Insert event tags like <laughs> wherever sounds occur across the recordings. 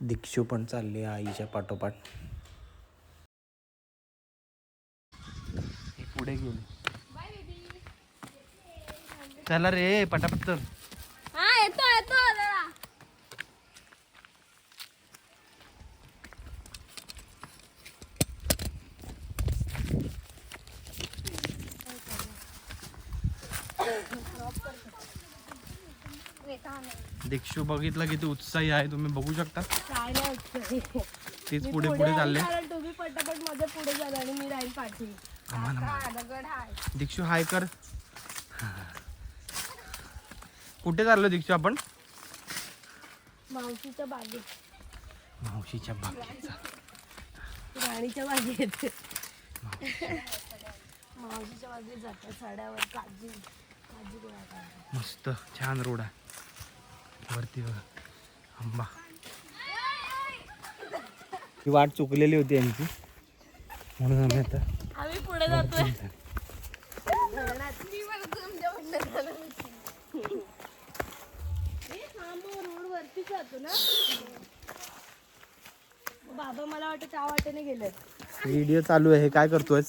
दीक्षू पण चालली आहे आईच्या पाठोपाठ. पुढे घेऊन. चला रे पटापट चल हा येतो येतो जरा दीक्षू बघितलं किती उत्साही आहे तुम्ही बघू शकता. तीच पुढे पुढे चालले. कारण तुम्ही पटापटमध्ये पुढे झाला आणि मी राहील पाठी आम्हाला दगड हाय. दीक्षू हाय कर. कुठे चाललो दीक्षू आपण? मावशीच्या बागेत. मावशीच्या बागेचा राणीच्या बागेत. मावशीच्या बागेत जातात साड्यावर काजी काजी. मस्त छान रोड आहे. वरती आंबा. ही वाट चुकलेली होती यांची. म्हणून आम्ही आता आम्ही पुढे जातोय. बाबा मला वाटतं त्या वाटेने गेलेत. व्हिडिओ चालू आहे. काय करतोय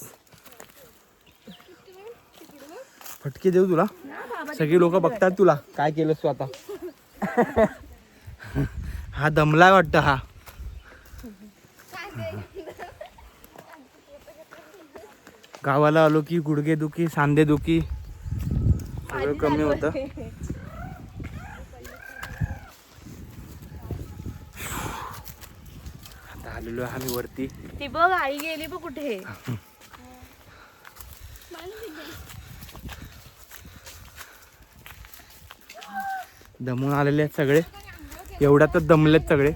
फटके देऊ तुला? सगळी लोक बघतात तुला. काय केलंस तू आता? <laughs> हा दमलाय वाटतं हा. गावाला आलो की गुडघे दुखी सांधे दुखी. सगळं कमी होतं. आता आलेलो आम्ही वरती. ती बघ आई गेली बघ कुठे. <laughs> दमून आलेले आहेत सगळे. एवढ्यातच दमलेत सगळे.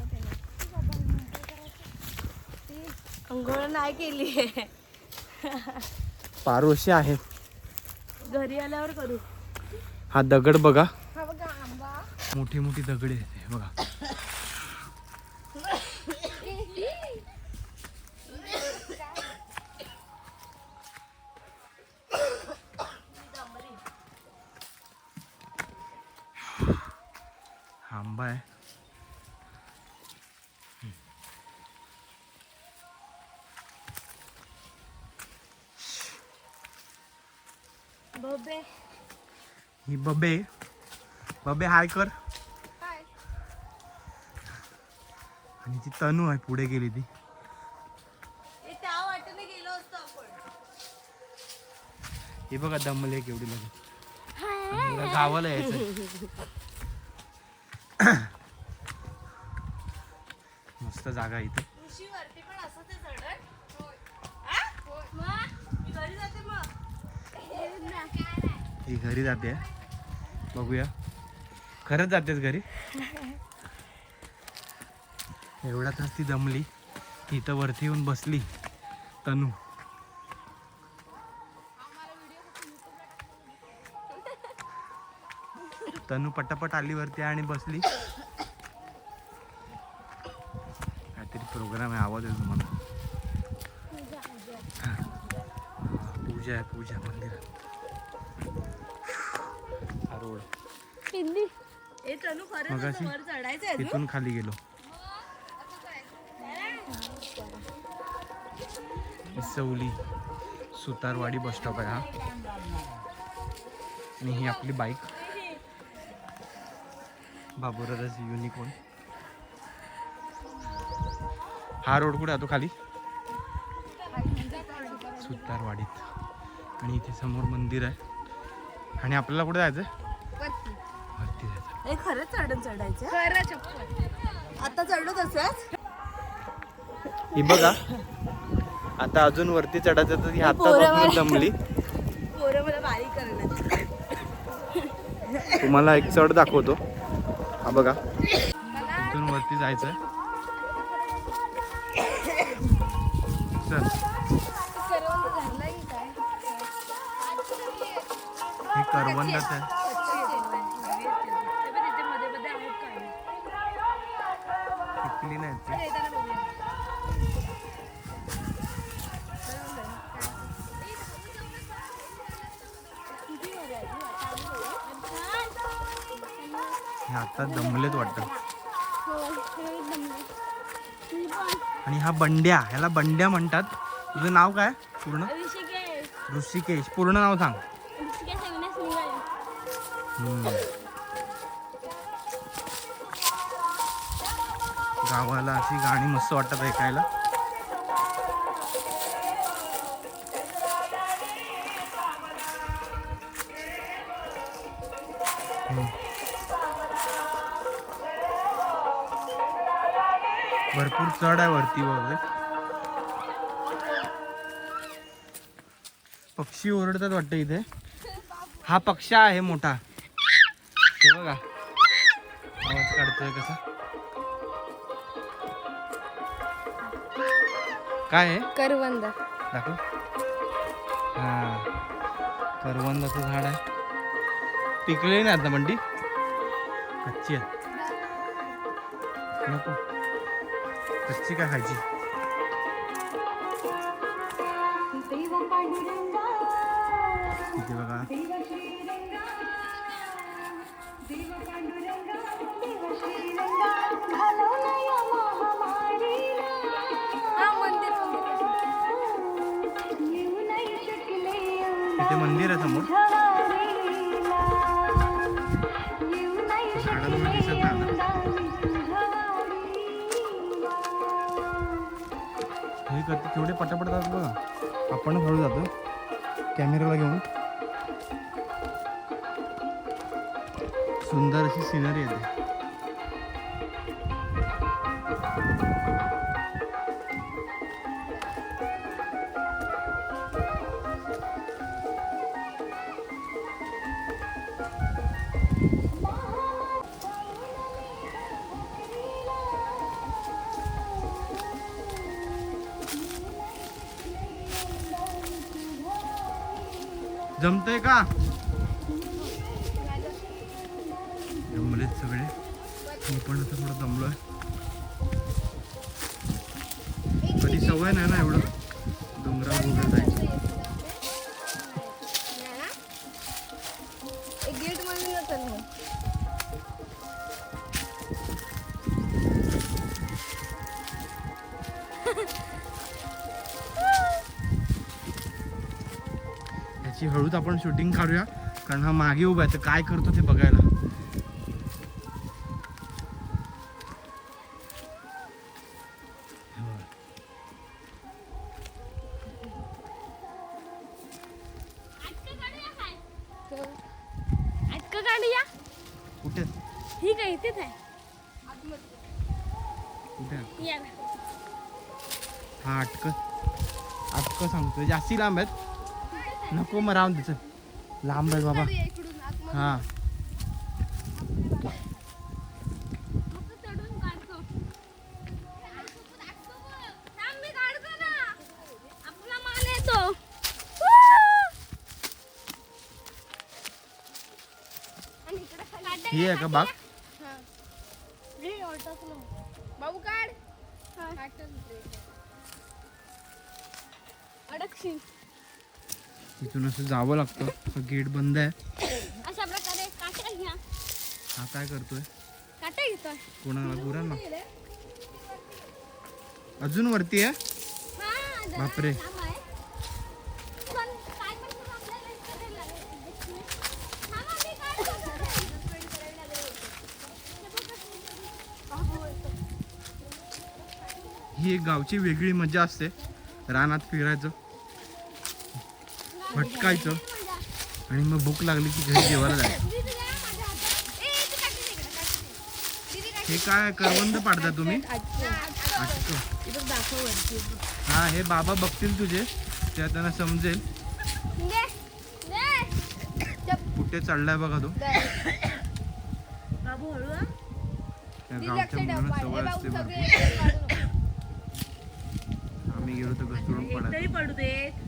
अंघोळ नाही केली. पारोशी आहेत घरी आल्यावर करू. हा दगड बघा. मोठी मोठी दगड आहेत हे बघा हा आंबा आहे बबे. ही बबे. बबे हाय कर. आणि ती तनू आहे पुढे गेली ती. त्या वाटेने गेलो असतो आपण. हे बघा दमले केवढी लगेच. गावाला यायचं <coughs> मस्त जागा इथे ऋषी वरती पण असं ते चढण मी घरी जाते मग ही घरी जाते. बघूया. खरंच जातेस घरी? एवढ्यातच ती जमली. इथं वरती येऊन बसली. तनू. तनू पटापट आली वरती आणि बसली. काहीतरी प्रोग्राम आहे आवाज आहे तुम्हाला पूजा आहे पूजा मंदिरात. चढायचं आहे तिथून खाली गेलो. सवली सुतारवाडी बस स्टॉप आहे हा. आणि ही आपली बाईक. बाबुराजाची युनिकॉर्न हा रोड कुठे आहे? तो खाली? सुतारवाडीत. आणि इथे समोर मंदिर आहे. आणि आपल्याला कुठे जायचं खरंच चढण चढायचं खरं चप्पल आता चढलो तसंच? ही बघा. आता अजून वरती चढायचं तर ही आता दमली पोरं मला बारीक करणार. तुम्हाला एक चढ दाखवतो. हा बघा. इथून वरती जायचं चल. हे करवंदाच आहे. टिकली नाही आता दमलेत वाटत. आणि हा बंड्या ह्याला बंड्या म्हणतात. तुझं नाव काय? पूर्ण? ऋषिकेश. पूर्ण नाव सांग. गावाला अशी गाणी मस्त वाटतात ऐकायला. भरपूर चढ आहे वरती वगैरे पक्षी ओरडतात वाटतं इथे. हा पक्षा आहे मोठा. हे बघा. आवाज काढतोय कसा. काय आहे? करवंद. दाखव. हा. करवंदाचं झाड आहे. पिकले नाही आता मंडी? कच्ची आहे. नको. कच्ची काय खायची? तिथे मंदिर आहे समोर. झाडांवर दिसत हे करते केवढे पटापट जातात बघा. आपण हळू जातो. कॅमेराला घेऊन. सुंदर अशी सिनरी येते जमलेत सगळे. मी पण आता थोडं दमलोय कधी सवय नाही ना एवढं? डोंगरावर वगैरे जायची. याची हळूच आपण शूटिंग काढूया. कारण हा मागे उभा आहे तर काय करतो ते बघायला. हा अटक. अटक सांगतोय. जास्ती लांब आहेत. नको मग राहून त्याच लांब आहेत बाबा. हा. ही आहे का बाग? बाबू काढ. अडकशील. इथून असं जावं लागतं. गेट बंद आहे. अशा प्रकारे काटा घ्या. हा काय करतोय? काटा घेतोय. कोणाला गुरांना? अजून वरती आहे? हा, बापरे. लांब आहे. पण काय पण करून आपल्याला हे करायला लागेल. थांबा, मी काढतो. बाबू येतो. ही एक गावची वेगळी मजा असते रानात फिरायचं भटकायचं आणि मग भूक लागली की घरी जेवायला जायचं हे काय करवंद पाडता तुम्ही. हा. हा बाबा बघतील तुझे त्या त्यांना समजेल. कुठे चढलाय बघा तो गावच्या. मुलांना सवय असते गेलो तर घसरून पडू देत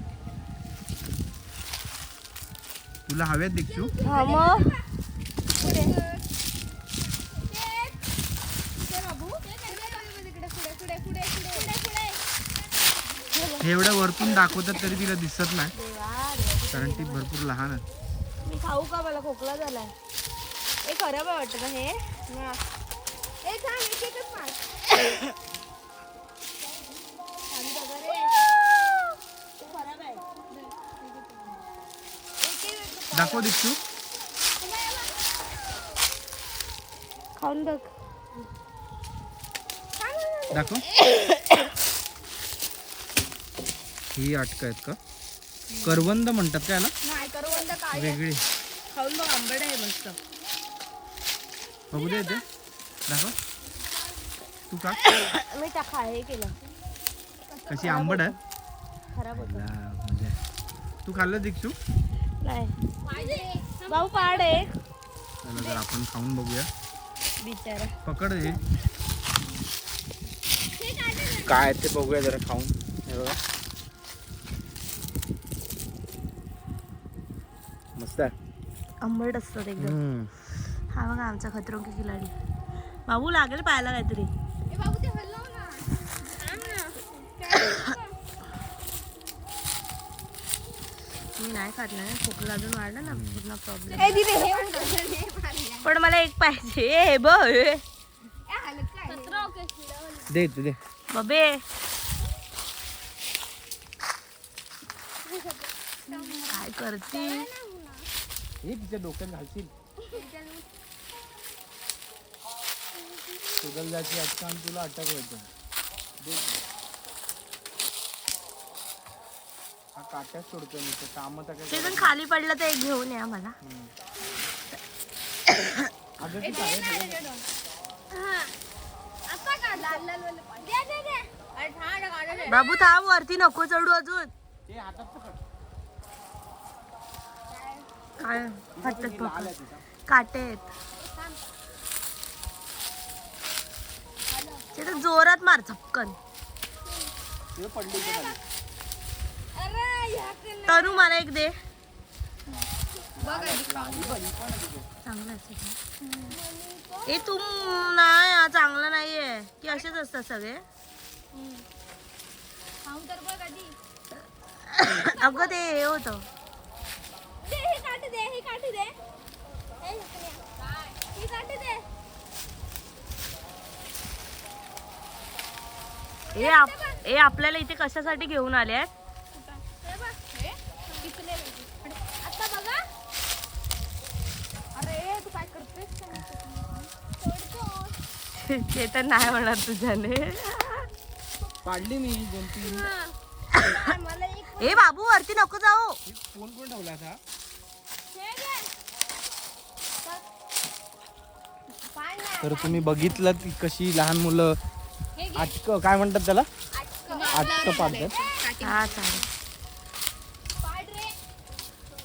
तुला हव्यात दीक्षू हा मग हे एवढ्या वरतून दाखवतात तरी तिला दिसत नाही कारण ती भरपूर लहान आहे मी खाऊ का मला खोकला झालाय हे खराब आहे वाटतं का हे ए थांब एक एकच मार दाखव दिसू खाऊन बघ. दाखव. ही अटक आहेत का? करवंद म्हणतात काय ना नाही करवंद काय वेगळी. खाऊन बघ आंबट आहे मस्त. बघू दे ते. दाखव. तू का मी टाका हे केलं. कशी आंबट आहे. खराब होतं. आहे. तू खाल्लं दीक्षू? नाही. भाऊ पाड एक चला जर आपण खाऊन बघूया. बिचारा. पकड हे. काय ते बघूया जरा खाऊन. हे बघा. मस्त आहे. आंबट असतात एकदम. हम्म. हा बघा आमचा खतरों के खिलाडी. बाबू लागेल पाहायला काहीतरी ए बाबू ते हलव ना आण ना काय मी नाही खात नाही खोकला अजून वाढला ना पूर्ण प्रॉब्लेम हे हे पण मला एक पाहिजे ए बघ दे दे बबे. काय करते? हे तिच्या डोक्यात घालशील. <laughs> सुगल जायची अटकन तुला अटक व्हायचं. सोडतो मी कामाचा काय ते जण खाली पडलं तर एक घेऊन या मला अगं ती काय आहे? हा बाबू थांब वरती नको चढू अजून ते हातात पकड. काय हट्टच लाल पकड आहे तिचा. काटे आहेत ते तर जोरात मार झपकन तिथं पडली इथे खाली. अरे तनु मला एक दे. ए तू नाही हा चांगला नाहीये. की असेच असतात सगळे. अगं ते हे होतं. ए, आप हे आपल्याला इथे कशासाठी घेऊन आले आहेत ते तर नाही म्हणणार तुझ्याने. पाडली मी दोन तीन. काय मला एक ए बाबू वरती नको जाऊ. फोन कोण ठेवला आता? हे तर तुम्ही बघितलं की कशी लहान मुलं हे आटक काय म्हणतात त्याला? आटकं. पाडतात. हा चालेल. पाड रे.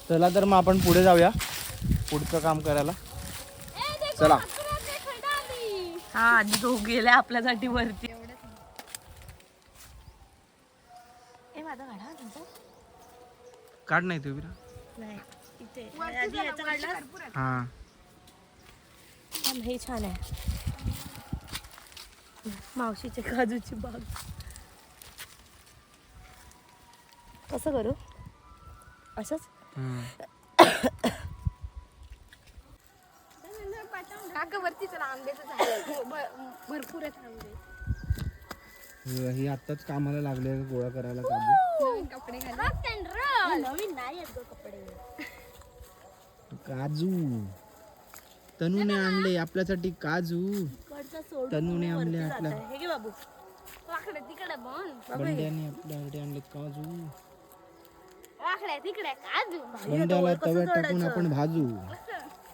चला तर मग आपण पुढे जाऊया पुढचं काम करायला. चला. हा आधी तो गेला आपल्यासाठी वरती. ए माझा काढा तुमचा? काढ नाही तू विरा. नाही इथे. आधी याचा काढला हा. हे छान आहे. मावशीचे काजूची बाग. कसं करू? असंच? <coughs> काका वरती चला आंब्याचं झाड आहे. भ- भरपूर आहेत आंबे. ही आताच कामाला लागले गोळा करायला काजू नवीन कपडे घाल नवीन नाही कपडे. काजू. तनूने आणले आपल्यासाठी काजू. कडचा तनूने वरती आणले आपल्या. आहे. हे घे बाबू. वाकडे तिकडे बन. बंड्याने आपल्यासाठी आणले काजू. वाकडे तिकडे काजू. बंड्याला कसं तव्यात टाकून? आपण भाजू.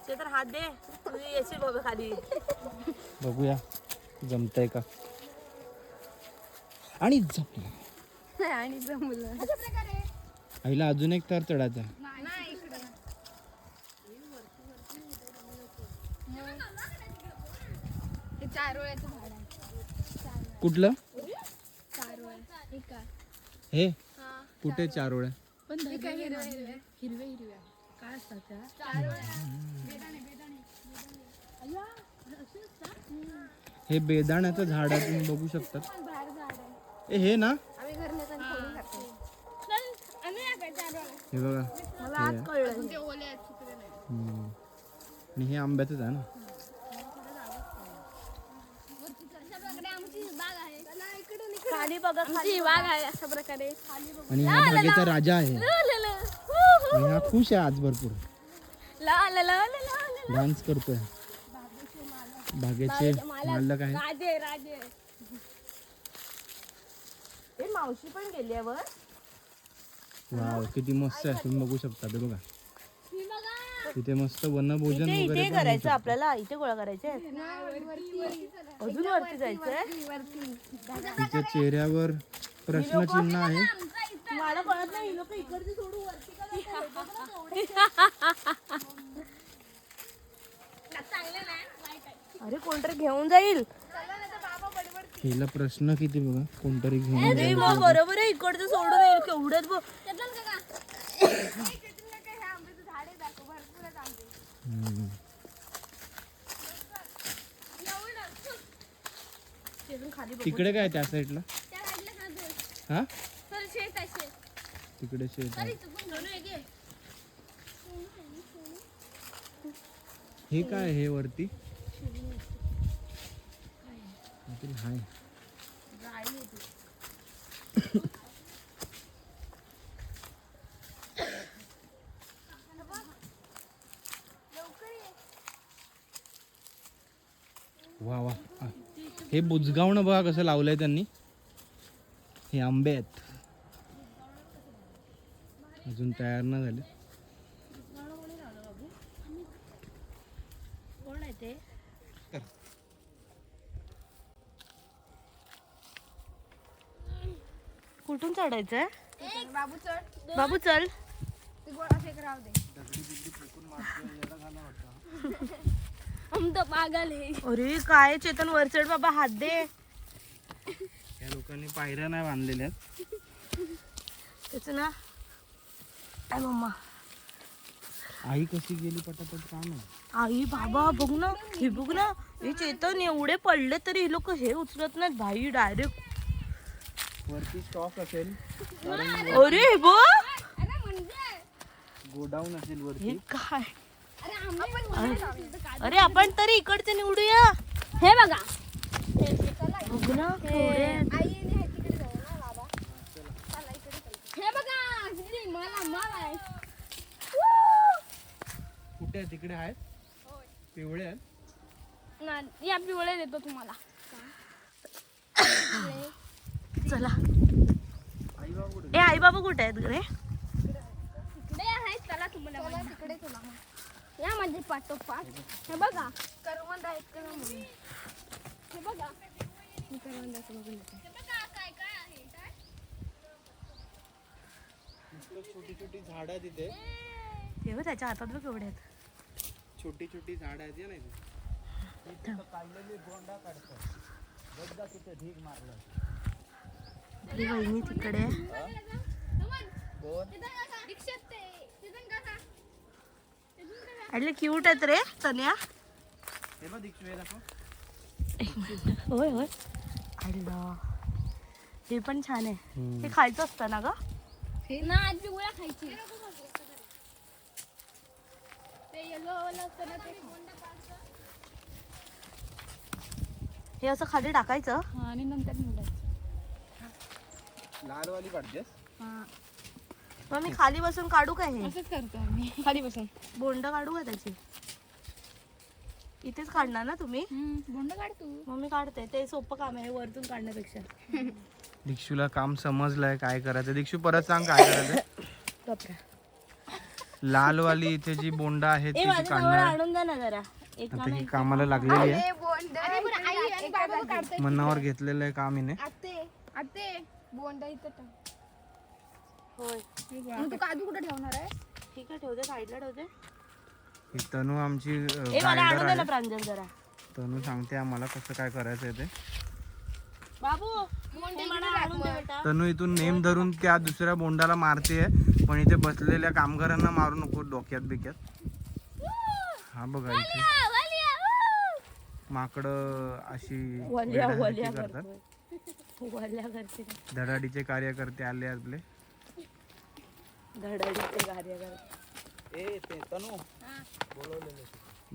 ते तर हात दे. तू येशील बाबा खाली. बघूया. जमतंय का? आणि जमलं. आणि जमलं. आईला अजून एक तर चढायचा. हे झाड आहे. कुठलं? हे हे? हा. कुठे चारोळ्या पण हिरवे हिरवे हिरवे हे बेदाण्याचं झाड आहे तुम्ही बघू शकता बाहेर झाड आहे ए हे. ना हे बघा. मला आज कळलं ते ओले आहेत तिकडे नाही हम्म. आणि हे आंब्याचंच आहे ना? अशा प्रकारे आमची बाग आहे खाली बघा. आमची बाग आहे अशा प्रकारे. खाली बघ आणि हा बागेचा राजा आहे. हा खुश आहे आज भरपूर. ला, ला, ला, ला, ला, ला. डान्स करतोय. बागेचे मालक. आहे. राजे राजे ए मावशी पण गेली आहे वर? वाव किती मस्त आहे. तुम्ही बघू शकता ते बघा. बघा. तिथे मस्त वनभोजन इथे वगैरे इथे पण होऊ करायचं. आपल्याला. इथे गोळा करायचे अजून वरती जायचंय? तिच्या चेहऱ्यावर प्रश्नचिन्ह आहे. मला कळत नाही लोक इकडचे वरती का अरे कोणतरी घेऊन जाईल. हिला प्रश्न किती बघा कोणतरी घेऊन अरे मग बरोबर आहे इकडचं सोडून येईल बघ. हम्म. तिकडे काय त्या साईडला? हा? तिकडे शेत आहे. हे काय हे वरती? हाय. वा वा. हे बुजगावणं बघा कसं लावलंय त्यांनी. हे आंबे आहेत. अजून तयार नाही झाले. कोण आहे ते कुठून चढायचंय? बाबू चढ. बाबू चल. ते गोळा फेक राहू दे. आमचं पागल आहे अरे काय चेतन वर चढ बाबा हात दे. या लोकांनी पायऱ्या नाही बांधलेल्या. तेच ना. काय मम्मा? आई कशी गेली पटापट काय नाही. आई बाबा बघ ना हे बघ ना हे चेतन एवढे पडले तरी हे लोक हे उचलत नाहीत भाई डायरेक्ट वरती स्टॉक असेल अरे हे बघ. अरे म्हणजे गोडाऊन असेल हे वरती काय? अरे आम्ही अरे आपण तरी इकडचे निवडूया. हे बघा. बघ ना आहेत. हे बघा किती मला माल आहे आहे तिकडे आहेत. पिवळे आहेत. ना या पिवळे देतो तुम्हाला. चला. ए आई बाबा कुठे आहेत रे? इकडे आहे चला तुम्हाला तिकडे चला या माझे पाठोपाठ. हे बघा. करवंद आहेत का म्हणून हे बघा. मी करवंदाचं बघून येते. हे काय काय आहे काय? छोटी छोटी झाड तिथे हे. बघ त्याच्या हातात बघ केवढे आहेत. छोटी छोटी झाड आहेत नाही आपली वहिनी तिकडे रिक्षात ते तिथून काका अरे क्यूट आहेत रे तन्या. होय होय. अल्ला. हे पण छान आहे. हे खायचं असतं ना ग? ना आज पिवळ्या खायची. ते येलो वाला असतं ना ते. हे असं खाली टाकायचं. आणि नंतर निवडायचं. लालवाली काढतेस? मग मी खाली बसून काढू काय हे? असंच करतो आम्ही. खाली बसून. बोंड काढू का त्याची? इथेच काढणार ना तुम्ही? बोंड काढ तू. मग मी काढते. ते सोपं काम आहे वरतून काढण्यापेक्षा. दीक्षूला काम समजलंय. काय करायचं? दीक्षू परत सांग काय करायचं? <coughs> लालवाली इथे जी बोंड आहेत ए ती काढणार आणून द्या ना जरा. एक आता ही कामाला लागलेली आहे. अरे बरं आई आणि बाबा काढते मनावर घेतलेलं आहे काम हिने. आते आते बोंड इथं टाक. होय. मग तू काजू कुठे ठेवणार आहे ठीक आहे ठेवते साईडला ठेवते. ही तनू आमची ए मला गायडर आणून दे ना आहे. प्रांजल जरा. तनू सांगते आम्हाला कसं काय करायचं आहे ते. बाबू हे मला आणून दे बेटा. तनू इथून नेम धरून त्या दुसऱ्या बोंडाला मारते पण इथे बसलेल्या कामगारांना मारू नको डोक्यात बिक्यात. हा बघा इथे. माकडं अशी वल्या वेडाहरकी वल्या करतात. करतोय. वल्या करते. धडाडीचे कार्यकर्ते आले आपले. धडाडीचे कार्य करते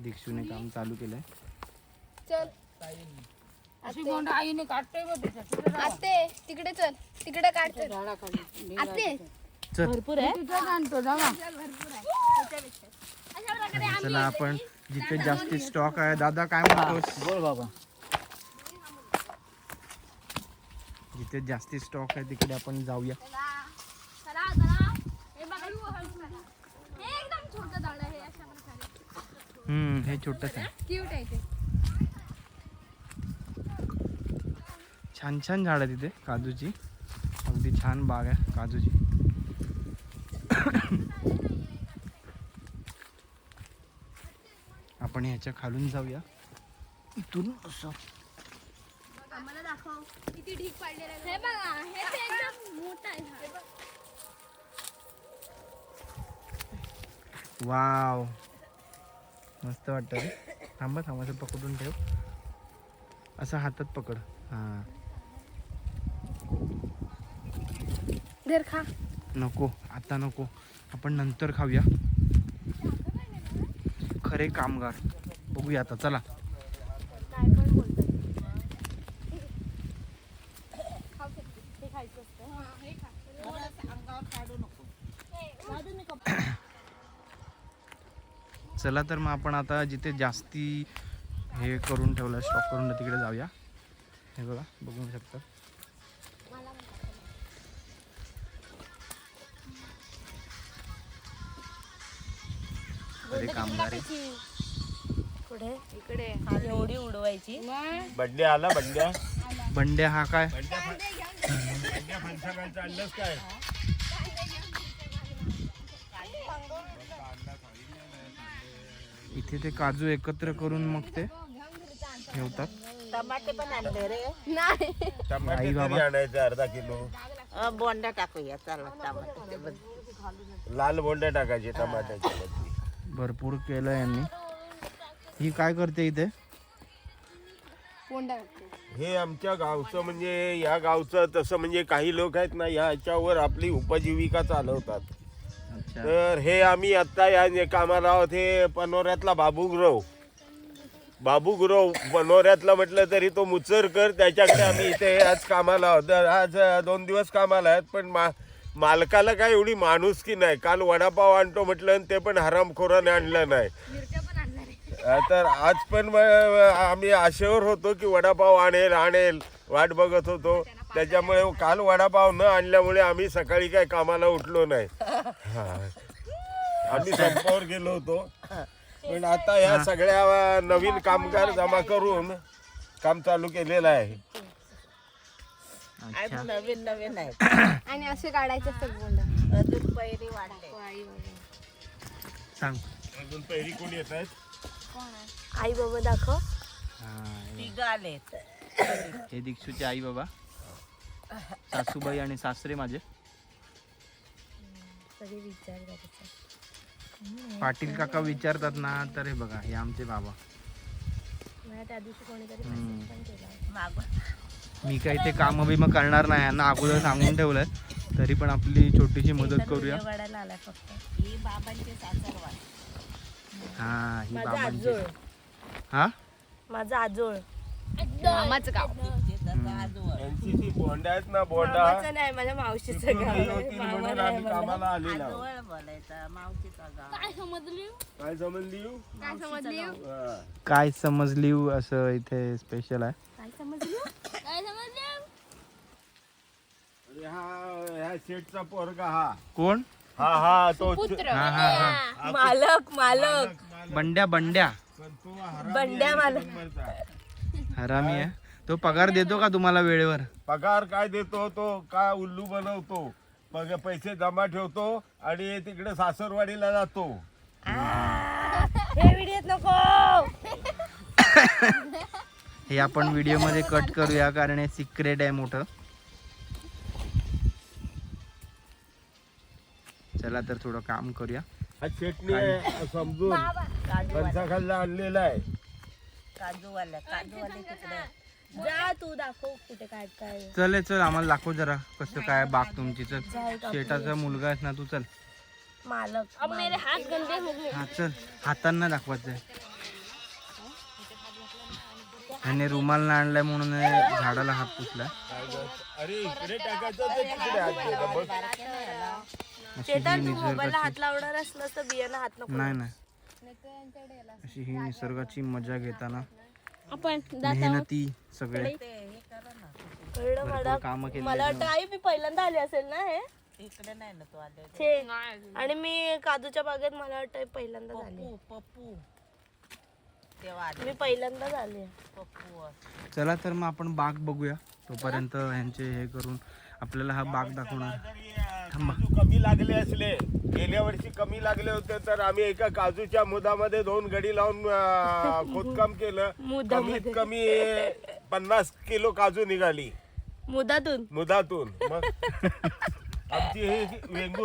दीक्षूने काम चालू केलंय. चल. अशी बोंड आईने काढते बघ त्याच्यात. आते तिकडे चल. तिकडे काढ चल. आते चल भरपूर आहे. चला आपण जिथे जास्ती स्टॉक आहे दादा काय म्हणतोस? बोल बाबा. जिथे जास्ती स्टॉक आहे तिकडे आपण जाऊया. चला चला चला. हे छोटं आहे अशा प्रकारे. हम्म हे छोटस आहे. क्यूट आहे ते. छान छान झाड आहे तिथे काजूची. अगदी छान बाग आहे काजूची. आपण ह्याच्या खालून जाऊया. इथून असं. आम्हाला दाखव. किती ढीक पडलेला आहे. हे बघा हे ते एकदम मोठं आहे झाड. वाव. मस्त वाटतं रे. थांबा थांबा असं पकडून ठेव. असं हातात पकड. हां. धर खा. नको आता नको. आपण नंतर खाऊया. खरे कामगार. बघूया आता चला. चला तर मग आपण आता जिथे जास्ती हे करून ठेवलं स्टॉक करून तिकडे जाऊया. हे बघा बघू शकता. खरे कामगार. कुठे? इकडे. एवढी उडवायची? बड्डे आला बड्ड्या बंड्या हा काय? इथे ते काजू एकत्र करून मग ते ठेवतात. टमाटे पण आणले रे. नाही. टमाटे आई तरी बाबा. आणायचं अर्धा किलो. बोंडा टाकूया. चला टमाटे लाल बोंडे टाकायचे टमाट्याच्या मध्ये. भरपूर केलं यांनी. ही काय करते इथे. हे आमच्या गावचं म्हणजे या गावचं तसं म्हणजे काही लोक आहेत ना याच्यावर आपली उपजीविका चालवतात. तर हे आम्ही आता या जे कामाला आहोत हे पनोऱ्यातला बाबू गुरव बाबू गुरव पनोऱ्यातला म्हटलं तरी तो मुचरकर त्याच्याकडे आम्ही इथे आज कामाला आहोत. तर आज दोन दिवस कामाला आहेत पण मा मालकाला काय एवढी माणुसकी नाही? काल वडापाव आणतो म्हटलं आणि ते पण हरामखोराने आणलं नाही. तर आज पण आम्ही आशेवर होतो की वडापाव आणेल आणेल वाट बघत होतो. त्याच्यामुळे काल वडापाव न आणल्यामुळे आम्ही सकाळी काय कामाला उठलो नाही. आम्ही संपावर गेलो होतो. पण आता या सगळ्या नवीन कामगार जमा करून काम चालू केलेलं आहे. अच्छा. नवीन नवीन आहे <coughs> आणि असे काढायचे असतात बोंडा. अजून पैरी वाढले. सांग. अजून पहिली कोणी येत आहेत? आई बाबा दाखव. हा तिघ हे दीक्षूचे आई बाबा. सासूबाई आणि सासरे माझे. सगळे विचार करायचा. पाटील काका विचारतात ना तर हे बघा हे आमचे बाबा. मला त्या दिवशी कोणीतरी हम्म. मी काही ते काम बिम करणार नाही. यांना अगोदर सांगून ठेवलंय. तरी पण आपली छोटीशी मदत करूया. वाढायला आलाय फक्त. ही हा ही माझा बाबांची हा? माझा आजोळ. मामाचं गाव. बोंडा आहेत ना बोंडा. मामाचं नाही माझ्या मावशीचं गाव. हे मामा. काय समजली? काय समजली? काय समजली? हा. काय समजली असं इथे स्पेशल आहे. समजली? काय समजली? अरे हा ह्या शेठचा पोरगा हा. कोण? हा हा तो पुत्र हा हा हा. मालक मालक. बंड्या बंड्या. पण तो हरामी बंड्या आहे मालक. नंबरचा. हरामी आहे. तो पगार देतो का तुम्हाला वेळेवर? पगार काय देतो? तो काय उल्लू बनवतो? पैसे जमा ठेवतो आणि तिकडे सासरवाडीला जातो. हे व्हिडिओत नको. हे आपण व्हिडिओमध्ये कट करूया कारण हे सिक्रेट आहे मोठं. चला तर थोडं काम करूया. हा समजून. पंचाखालला आणलेला आहे. काजूवाल्या काजूवाले तिकडे. जा तू दाखव कुठे काय काय. आहे. चल चल आम्हाला दाखव जरा कसं काय बाग तुमची. चल. शेटाचा मुलगा आहेस ना तू चल. मालक अब मेरे हाथ गंदे हो गए. हा चल. हातांना दाखवायचं आहे ह्याने रुमाल ना आणलाय म्हणून झाडाला हात पुसला. अरे इकडे टाकायचं ते तिकडे हात गेला बघ अशी चेतन ही तू मोबाईलला निसर्गाची हात लावणार असलास तर बियाणं हात नको नाही नाही. अशी ही निसर्गाची मजा घेताना आपण मेहनती सगळे. कळलं मला. कामं केली मला वाटतं आई मी पहिल्यांदा आली असेल ना हे? इकडे नाही ना तू आले. आणि मी काजूच्या बागेत मला वाटतं पहिल्यांदा झाली पप्पू. तेव्हा आले. मी पहिल्यांदाच आले पप्पू चला तर मग आपण बाग बघूया. तोपर्यंत ह्यांचे हे करून आपल्याला हा बाग दाखवणार. कमी लागले असले गेल्या वर्षी कमी लागले होते तर आम्ही एका काजूच्या मुदामध्ये दोन गडी लावून अं, <laughs> खोदकाम केलं. कमीत कमी पन्नास किलो काजू निघाली. मुदातून. मुदातून. मग आमची ही वेंगूर